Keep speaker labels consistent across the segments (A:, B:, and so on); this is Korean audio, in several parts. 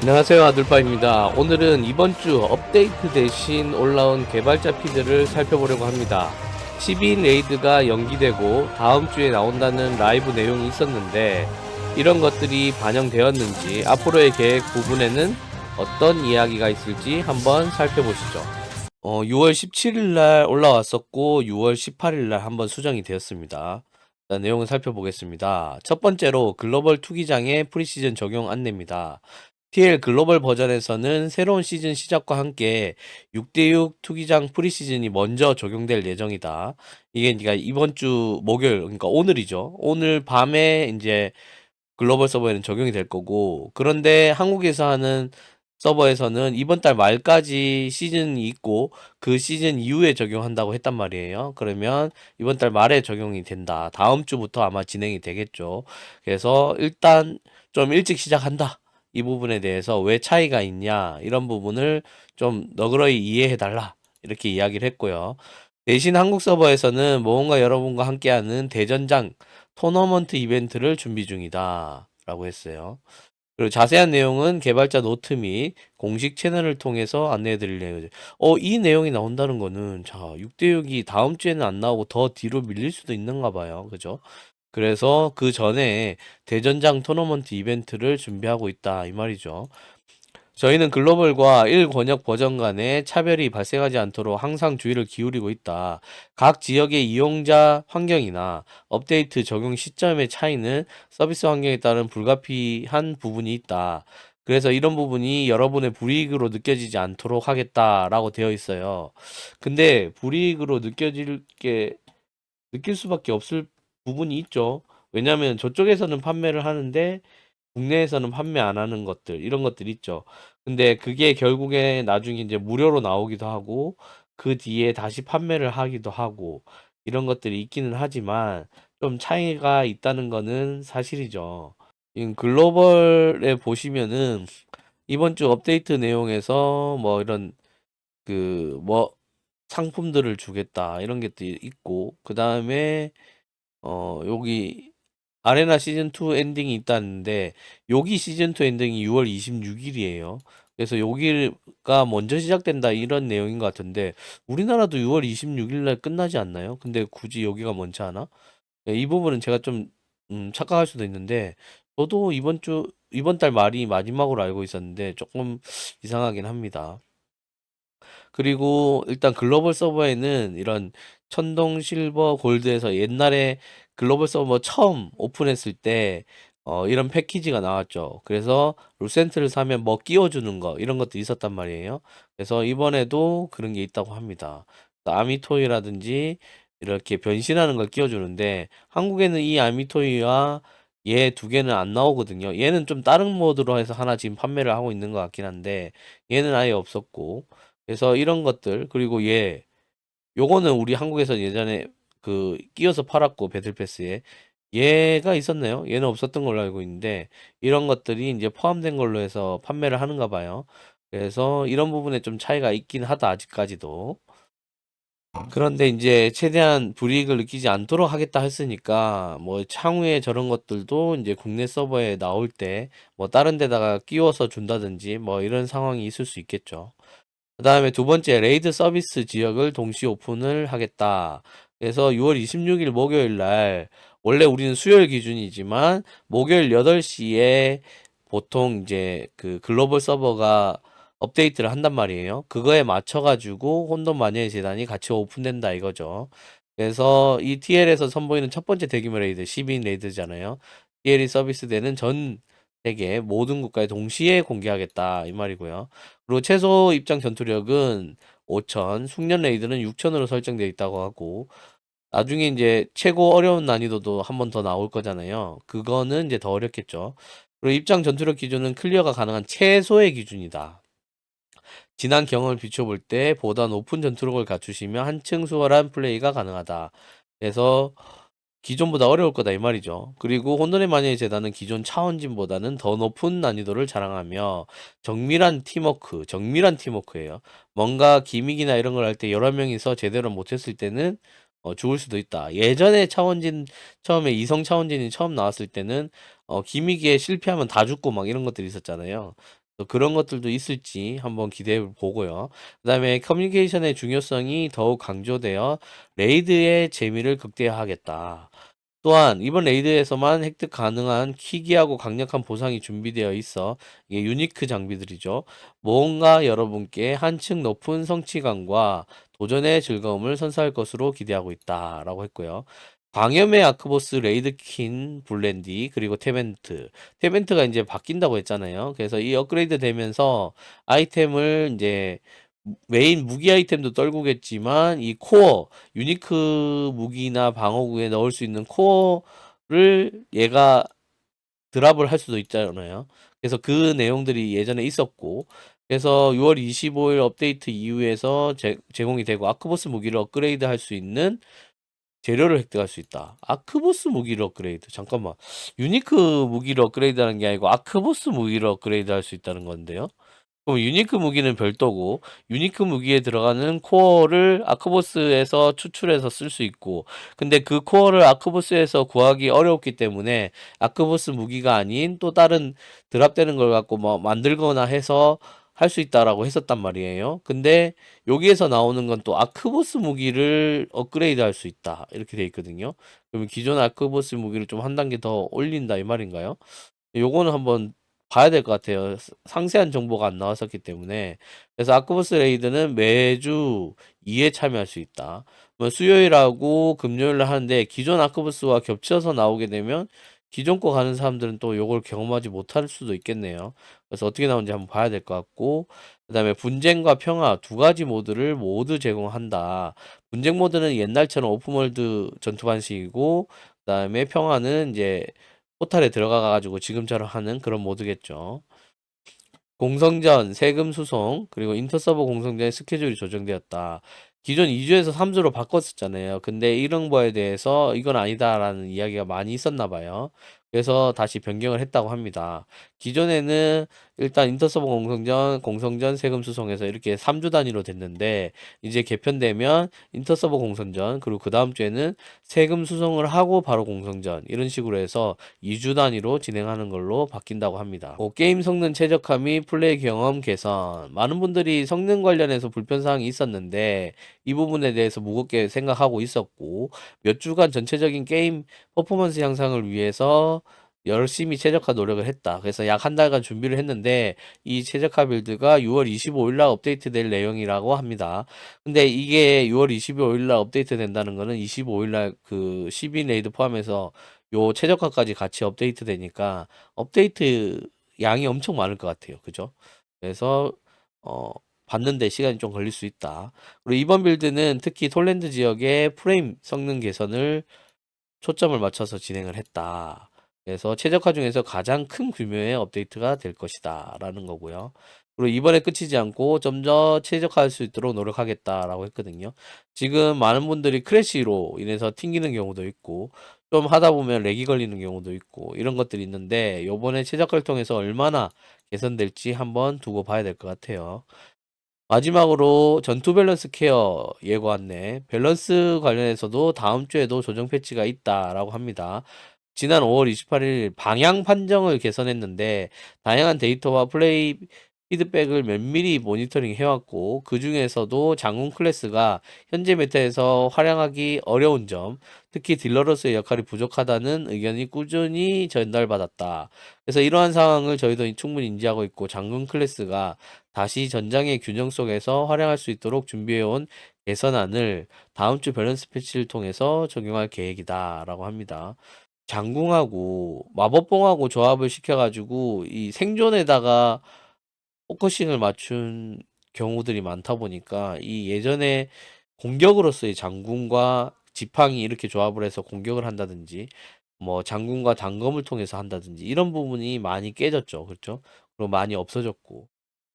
A: 안녕하세요. 아들파입니다. 오늘은 이번 주 업데이트 대신 올라온 개발자 피드를 살펴보려고 합니다. 12인 레이드가 연기되고 다음 주에 나온다는 라이브 내용이 있었는데 이런 것들이 반영되었는지 앞으로의 계획 부분에는 어떤 이야기가 있을지 한번 살펴보시죠. 어, 6월 17일 날 올라왔었고 6월 18일 날 한번 수정이 되었습니다. 자, 내용을 살펴보겠습니다 첫 번째로 글로벌 투기장의 프리시즌 적용 안내입니다 TL 글로벌 버전에서는 새로운 시즌 시작과 함께 6대6 투기장 프리시즌이 먼저 적용될 예정이다. 이게 그러니까 이번 주 목요일, 그러니까 오늘이죠. 오늘 밤에 이제 글로벌 서버에는 적용이 될 거고, 그런데 한국에서 하는 서버에서는 이번 달 말까지 시즌이 있고, 그 시즌 이후에 적용한다고 했단 말이에요. 그러면 이번 달 말에 적용이 된다. 다음 주부터 아마 진행이 되겠죠. 그래서 일단 좀 일찍 시작한다. 이 부분에 대해서 왜 차이가 있냐 이런 부분을 좀 너그러이 이해해 달라 이렇게 이야기를 했고요. 대신 한국 서버에서는 모험가 여러분과 함께하는 대전장 토너먼트 이벤트를 준비 중이다 라고 했어요. 그리고 자세한 내용은 개발자 노트 및 공식 채널을 통해서 안내해 드릴 예정이죠. 어, 이 내용이 나온다는 거는 자, 6대6이 다음 주에는 안 나오고 더 뒤로 밀릴 수도 있는가 봐요. 그죠? 그래서 그 전에 대전장 토너먼트 이벤트를 준비하고 있다 이 말이죠. 저희는 글로벌과 1권역 버전 간에 차별이 발생하지 않도록 항상 주의를 기울이고 있다. 각 지역의 이용자 환경이나 업데이트 적용 시점의 차이는 서비스 환경에 따른 불가피한 부분이 있다. 그래서 이런 부분이 여러분의 불이익으로 느껴지지 않도록 하겠다라고 되어 있어요. 근데 불이익으로 느껴질 게 느낄 수밖에 없을 부분이 있죠. 왜냐하면 저쪽에서는 판매를 하는데 국내에서는 판매 안 하는 것들 이런 것들 있죠. 근데 그게 결국에 나중에 이제 무료로 나오기도 하고 그 뒤에 다시 판매를 하기도 하고 이런 것들이 있기는 하지만 좀 차이가 있다는 거는 사실이죠. 이 글로벌에 보시면은 이번 주 업데이트 내용에서 뭐 이런 그 뭐 상품들을 주겠다 이런 것도 있고 그 다음에 어, 여기 아레나 시즌 2 엔딩이 있다는데 여기 시즌 2 엔딩이 6월 26일이에요. 그래서 여기가 먼저 시작된다 이런 내용인 것 같은데 우리나라도 6월 26일 날 끝나지 않나요? 근데 굳이 여기가 먼저 하나? 네, 이 부분은 제가 좀 음, 착각할 수도 있는데 저도 이번 주 이번 달 말이 마지막으로 알고 있었는데 조금 이상하긴 합니다. 그리고 일단 글로벌 서버에는 이런 천동, 실버, 골드에서 옛날에 글로벌 서버 처음 오픈했을 때 어, 이런 패키지가 나왔죠. 그래서 루센트를 사면 뭐 끼워주는 거 이런 것도 있었단 말이에요. 그래서 이번에도 그런 게 있다고 합니다. 아미토이라든지 이렇게 변신하는 걸 끼워주는데 한국에는 이 아미토이와 얘 두 개는 안 나오거든요. 얘는 좀 다른 모드로 해서 하나 지금 판매를 하고 있는 것 같긴 한데 얘는 아예 없었고 그래서 이런 것들 그리고 얘 요거는 우리 한국에서 예전에 그 끼워서 팔았고 배틀패스에 얘가 있었나요? 얘는 없었던 걸로 알고 있는데 이런 것들이 이제 포함된 걸로 해서 판매를 하는가 봐요. 그래서 이런 부분에 좀 차이가 있긴 하다 아직까지도. 그런데 이제 최대한 불이익을 느끼지 않도록 하겠다 했으니까 뭐 향후에 저런 것들도 이제 국내 서버에 나올 때 뭐 다른 데다가 끼워서 준다든지 뭐 이런 상황이 있을 수 있겠죠. 그 다음에 두 번째 레이드 서비스 지역을 동시 오픈을 하겠다. 그래서 6월 26일 목요일 날 원래 우리는 수요일 기준이지만 목요일 8시에 보통 이제 그 글로벌 서버가 업데이트를 한단 말이에요. 그거에 맞춰가지고 혼돈 마녀의 재단이 같이 오픈된다 이거죠. 그래서 이 TL에서 선보이는 첫 번째 대규모 레이드 12인 레이드잖아요. TL이 서비스되는 전 세계 모든 국가에 동시에 공개하겠다 이 말이고요. 그리고 최소 입장 전투력은 5천, 숙련 레이드는 6천으로 설정되어 있다고 하고 나중에 이제 최고 어려운 난이도도 한번더 나올 거잖아요. 그거는 이제 더 어렵겠죠. 그리고 입장 전투력 기준은 클리어가 가능한 최소의 기준이다. 지난 경험을 비춰볼 때 보다 높은 전투력을 갖추시면 한층 수월한 플레이가 가능하다. 그래서 기존보다 어려울 거다 이 말이죠. 그리고 혼돈의 마녀의 재단은 기존 차원진보다는 더 높은 난이도를 자랑하며 정밀한 팀워크, 정밀한 팀워크예요. 뭔가 기믹이나 이런 걸 할 때 여러 명이서 제대로 못했을 때는 어, 죽을 수도 있다. 예전에 차원진 처음에 이성 차원진이 처음 나왔을 때는 어, 기미기에 실패하면 다 죽고 막 이런 것들이 있었잖아요. 또 그런 것들도 있을지 한번 기대해 보고요. 그다음에 커뮤니케이션의 중요성이 더욱 강조되어 레이드의 재미를 극대화하겠다. 또한 이번 레이드에서만 획득 가능한 희귀하고 강력한 보상이 준비되어 있어 이게 유니크 장비들이죠. 뭔가 여러분께 한층 높은 성취감과 도전의 즐거움을 선사할 것으로 기대하고 있다라고 했고요. 광염의 아크보스 레이드킨 블렌디 그리고 테멘트 테멘트가 이제 바뀐다고 했잖아요. 그래서 이 업그레이드 되면서 아이템을 이제 메인 무기 아이템도 떨구겠지만 이 코어 유니크 무기나 방어구에 넣을 수 있는 코어를 얘가 드랍을 할 수도 있잖아요. 그래서 그 내용들이 예전에 있었고 그래서 6월 25일 업데이트 이후에서 제, 제공이 되고 아크보스 무기를 업그레이드 할 수 있는 재료를 획득할 수 있다. 아크보스 무기를 업그레이드. 잠깐만. 유니크 무기를 업그레이드 하는 게 아니고 아크보스 무기를 업그레이드 할 수 있다는 건데요. 그럼 유니크 무기는 별도고 유니크 무기에 들어가는 코어를 아크보스에서 추출해서 쓸 수 있고 근데 그 코어를 아크보스에서 구하기 어렵기 때문에 아크보스 무기가 아닌 또 다른 드랍되는 걸 갖고 뭐 만들거나 해서 할 수 있다라고 했었단 말이에요. 근데 여기에서 나오는 건 또 아크보스 무기를 업그레이드 할 수 있다. 이렇게 돼 있거든요. 그러면 기존 아크보스 무기를 좀 한 단계 더 올린다 이 말인가요? 요거는 한번 봐야 될 것 같아요. 스- 상세한 정보가 안 나왔었기 때문에. 그래서 아크보스 레이드는 매주 2회 참여할 수 있다. 뭐 수요일하고 금요일날 하는데 기존 아크보스와 겹쳐서 나오게 되면 기존 거 가는 사람들은 또 요걸 경험하지 못할 수도 있겠네요. 그래서 어떻게 나오는지 한번 봐야 될 것 같고, 그 다음에 분쟁과 평화 두 가지 모드를 모두 제공한다. 분쟁 모드는 옛날처럼 오픈월드 전투 방식이고, 그 다음에 평화는 이제 포탈에 들어가 가지고 지금처럼 하는 그런 모드겠죠. 공성전, 세금 수송, 그리고 인터서버 공성전의 스케줄이 조정되었다. 기존 2주에서 3주로 바꿨었잖아요. 근데 이런 거에 대해서 이건 아니다라는 이야기가 많이 있었나 봐요. 그래서 다시 변경을 했다고 합니다. 기존에는 일단 인터서버 공성전, 공성전, 세금 수송해서 이렇게 3주 단위로 됐는데 이제 개편되면 인터서버 공성전, 그리고 그 다음 주에는 세금 수송을 하고 바로 공성전 이런 식으로 해서 2주 단위로 진행하는 걸로 바뀐다고 합니다. 뭐 게임 성능 최적화 및 플레이 경험 개선 많은 분들이 성능 관련해서 불편 사항이 있었는데 이 부분에 대해서 무겁게 생각하고 있었고 몇 주간 전체적인 게임 퍼포먼스 향상을 위해서 열심히 최적화 노력을 했다. 그래서 약 한 달간 준비를 했는데 이 최적화 빌드가 6월 25일 날 업데이트 될 내용이라고 합니다. 근데 이게 6월 25일 날 업데이트 된다는 거는 25일 날그 12 레이드 포함해서 요 최적화까지 같이 업데이트 되니까 업데이트 양이 엄청 많을 것 같아요. 그죠? 그래서 어 받는데 시간이 좀 걸릴 수 있다. 그리고 이번 빌드는 특히 톨랜드 지역의 프레임 성능 개선을 초점을 맞춰서 진행을 했다. 그래서 최적화 중에서 가장 큰 규모의 업데이트가 될 것이다. 라는 거고요. 그리고 이번에 끝이지 않고 좀더 최적화할 수 있도록 노력하겠다라고 했거든요. 지금 많은 분들이 크래시로 인해서 튕기는 경우도 있고, 좀 하다 보면 렉이 걸리는 경우도 있고, 이런 것들이 있는데, 요번에 최적화를 통해서 얼마나 개선될지 한번 두고 봐야 될 것 같아요. 마지막으로 전투 밸런스 케어 예고 안내. 밸런스 관련해서도 다음 주에도 조정 패치가 있다라고 합니다. 지난 5월 28일 방향 판정을 개선했는데 다양한 데이터와 플레이 피드백을 면밀히 모니터링 해왔고 그 중에서도 장군 클래스가 현재 메타에서 활용하기 어려운 점, 특히 딜러로서의 역할이 부족하다는 의견이 꾸준히 전달받았다. 그래서 이러한 상황을 저희도 충분히 인지하고 있고 장군 클래스가 다시 전장의 균형 속에서 활용할 수 있도록 준비해온 개선안을 다음 주 밸런스 패치를 통해서 적용할 계획이다라고 합니다. 장궁하고 마법봉하고 조합을 시켜 가지고 이 생존에다가 포커싱을 맞춘 경우들이 많다 보니까 이 예전에 공격으로서의 장군과 지팡이 이렇게 조합을 해서 공격을 한다든지 뭐 장군과 단검을 통해서 한다든지 이런 부분이 많이 깨졌죠. 그렇죠? 그리고 많이 없어졌고.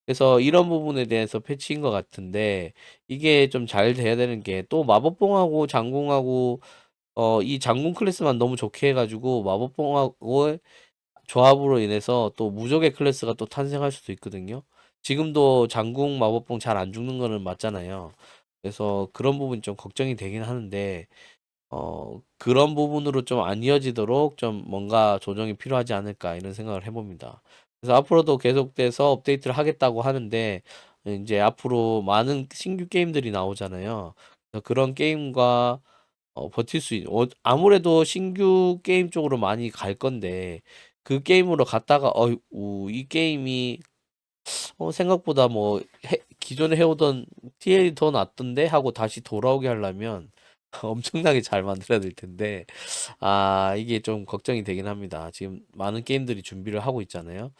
A: 그래서 이런 부분에 대해서 패치인 것 같은데 이게 좀 잘 돼야 되는 게 또 마법봉하고 장궁하고 어 이 장군 클래스만 너무 좋게 해가지고 마법봉하고 조합으로 인해서 또 무적의 클래스가 또 탄생할 수도 있거든요. 지금도 장궁 마법봉 잘 안 죽는 거는 맞잖아요. 그래서 그런 부분이 좀 걱정이 되긴 하는데 어 그런 부분으로 좀 안 이어지도록 좀 뭔가 조정이 필요하지 않을까 이런 생각을 해봅니다. 그래서 앞으로도 계속돼서 업데이트를 하겠다고 하는데 이제 앞으로 많은 신규 게임들이 나오잖아요. 그래서 그런 게임과 어, 버틸 수 있, 어, 아무래도 신규 게임 쪽으로 많이 갈 건데 그 게임으로 갔다가 어, 우, 이 게임이 어, 생각보다 뭐 해- 기존에 해 오던 TL이 더 낫던데 하고 다시 돌아오게 하려면 엄청나게 잘 만들어야 될 텐데 아 이게 좀 걱정이 되긴 합니다. 지금 많은 게임들이 준비를 하고 있잖아요.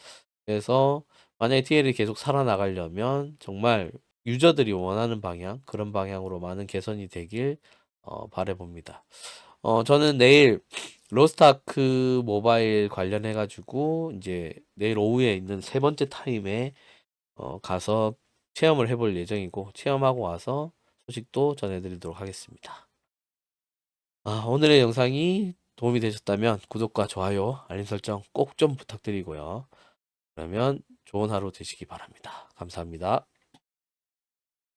A: 그래서 만약에 TL이 계속 살아나가려면 정말 유저들이 원하는 방향 그런 방향으로 많은 개선이 되길 어, 바라봅니다. 어, 저는 내일 로스트아크 모바일 관련해 가지고 이제 내일 오후에 있는 세 번째 타임에 어, 가서 체험을 해볼 예정이고 체험하고 와서 소식도 전해드리도록 하겠습니다. 아, 오늘의 영상이 도움이 되셨다면 구독과 좋아요, 알림 설정 꼭 좀 부탁드리고요. 그러면 좋은 하루 되시기 바랍니다. 감사합니다.